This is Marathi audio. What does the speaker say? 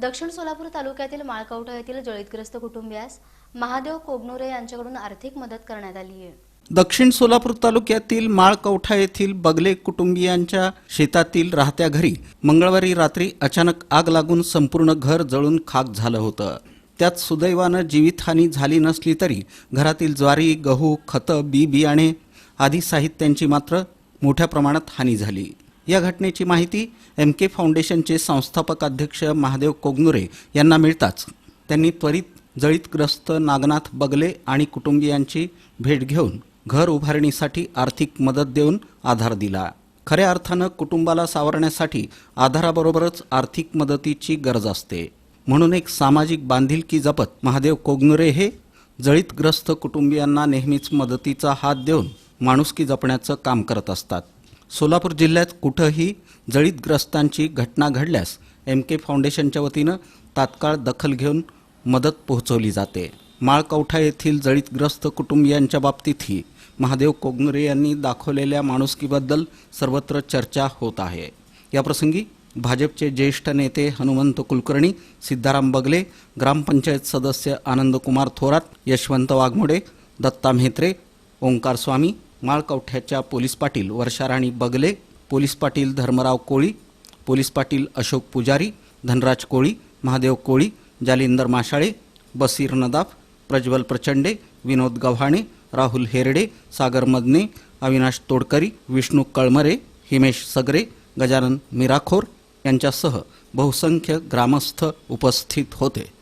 दक्षिण सोलापूर तालुक्यातील माळकवठा येथील जळीतग्रस्त कुटुंबियास महादेव कोगनोरे यांच्याकडून आर्थिक मदत करण्यात आली आहे. दक्षिण सोलापूर तालुक्यातील माळकवठा येथील बगले कुटुंबियांच्या शेतातील राहत्या घरी मंगळवारी रात्री अचानक आग लागून संपूर्ण घर जळून खाक झालं होतं. त्यात सुदैवानं जीवितहानी झाली नसली तरी घरातील ज्वारी गहू खतं बी बियाणे आदी साहित्यांची मात्र मोठ्या प्रमाणात हानी झाली. या घटनेची माहिती एम के फाउंडेशनचे संस्थापक अध्यक्ष महादेव कोगनुरे यांना मिळताच. त्यांनी त्वरित जळीतग्रस्त नागनाथ बगले आणि कुटुंबियांची भेट घेऊन घर उभारणीसाठी आर्थिक मदत देऊन आधार दिला. खऱ्या अर्थानं कुटुंबाला सावरण्यासाठी आधाराबरोबरच आर्थिक मदतीची गरज असते. म्हणून एक सामाजिक बांधिलकी जपत महादेव कोगनुरे हे जळीतग्रस्त कुटुंबियांना नेहमीच मदतीचा हात देऊन माणुसकी जपण्याचं काम करत असतात. सोलापूर जिल्ह्यात कुठंही जळीतग्रस्तांची घटना घडल्यास एम के फाउंडेशनच्या वतीनं तात्काळ दखल घेऊन मदत पोहोचवली जाते. माळकवठा येथील जळीतग्रस्त कुटुंबियांच्या बाबतीतही महादेव कोगनरे यांनी दाखवलेल्या माणुसकीबद्दल सर्वत्र चर्चा होत आहे. याप्रसंगी भाजपचे ज्येष्ठ नेते हनुमंत कुलकर्णी सिद्धाराम बगले ग्रामपंचायत सदस्य Anandkumar Thorat Yashwant Waghmode Datta Mhetre Omkar Swami माळकवठ्याच्या police Patil Varsharani Bagale police Patil Dharmarao Koli police Patil Ashok Pujari Dhanraj Koli Mahadev Koli Jalinder Mashale बसीर नदाफ प्रज्वल प्रचंडे विनोद गव्हाणे राहुल हेरडे सागर मदने अविनाश तोडकरी विष्णू कळमरे हिमेश सगरे गजानन मिराखोर यांच्यासह बहुसंख्य ग्रामस्थ उपस्थित होते.